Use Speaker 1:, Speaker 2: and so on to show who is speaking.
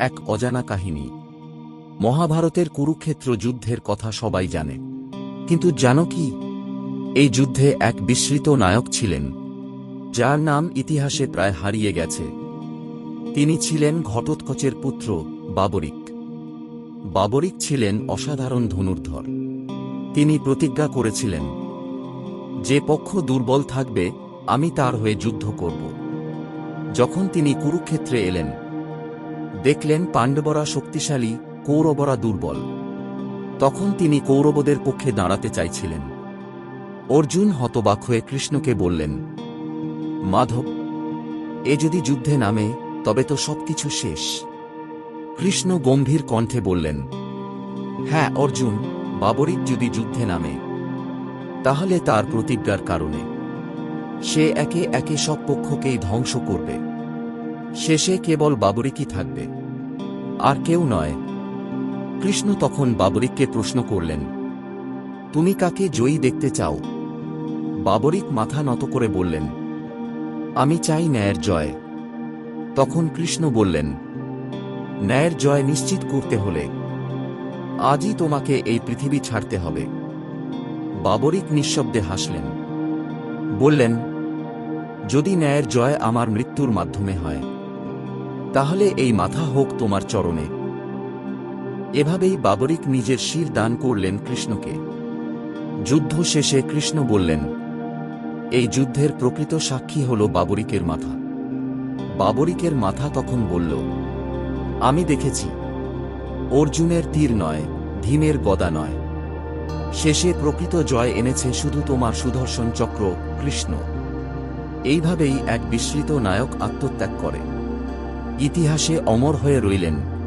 Speaker 1: এক অজানা কাহিনী। মহাভারতের কুরুক্ষেত্র যুদ্ধের কথা সবাই জানে। কিন্তু জানো কি? এই যুদ্ধে এক বিস্মৃত নায়ক ছিলেন, যার নাম ইতিহাসে প্রায় হারিয়ে গেছে। তিনি ছিলেন ঘটোৎকচের পুত্র বাবরিক। বাবরিক ছিলেন অসাধারণ ধনুর্ধর। তিনি প্রতিজ্ঞা করেছিলেন, যে পক্ষ দুর্বল থাকবে, আমি তার হয়ে যুদ্ধ করব। যখন তিনি কুরুক্ষেত্রে এলেন দেখলেন পাণ্ডবরা শক্তিশালী, কৌরবরা দুর্বল। তখন তিনি কৌরবদের পক্ষে দাঁড়াতে চাইছিলেন। অর্জুন হতবাক হয়ে কৃষ্ণকে বললেন, মাধব, এ যদি যুদ্ধে নামে, তবে তো সবকিছু শেষ। কৃষ্ণ গম্ভীর কণ্ঠে বললেন হ্যাঁ অর্জুন, বাবরিক যদি যুদ্ধে নামে, তাহলে তার প্রতিজ্ঞার কারণে। সে একে একে সব পক্ষকেই ধ্বংস করবে। শেষে কেবল বাবরিকই থাকবে? আর কেউ নয়। কৃষ্ণ তখন বাবরিককে প্রশ্ন করলেন, তুমি কাকে জয়ী দেখতে চাও? বাবরিক মাথা নত করে বললেন, আমি চাই ন্যায়ের জয়। তখন কৃষ্ণ বললেন, ন্যায়ের জয় নিশ্চিত করতে হলে আজই তোমাকে এই পৃথিবী ছাড়তে হবে। বাবরিক নিঃশব্দে হাসলেন, বললেন, যদি ন্যায়ের জয় আমার মৃত্যুর মাধ্যমে হয় তাহলে এই মাথা হোক তোমার চরণে। এভাবেই বাবরিক নিজের শির দান করলেন কৃষ্ণকে। যুদ্ধ শেষে কৃষ্ণ বললেন, এই যুদ্ধের প্রকৃত সাক্ষী হল বাবরিকের মাথা। বাবরিকের মাথা তখন বলল, আমি দেখেছি, অর্জুনের তীর নয়, ভীমের গদা নয়। শেষে প্রকৃত জয় এনেছে শুধু তোমার সুদর্শন চক্র কৃষ্ণ। এইভাবেই এক বিস্মৃত নায়ক আত্মত্যাগ করে। ইতিহাসে অমর হয়ে রইলেন।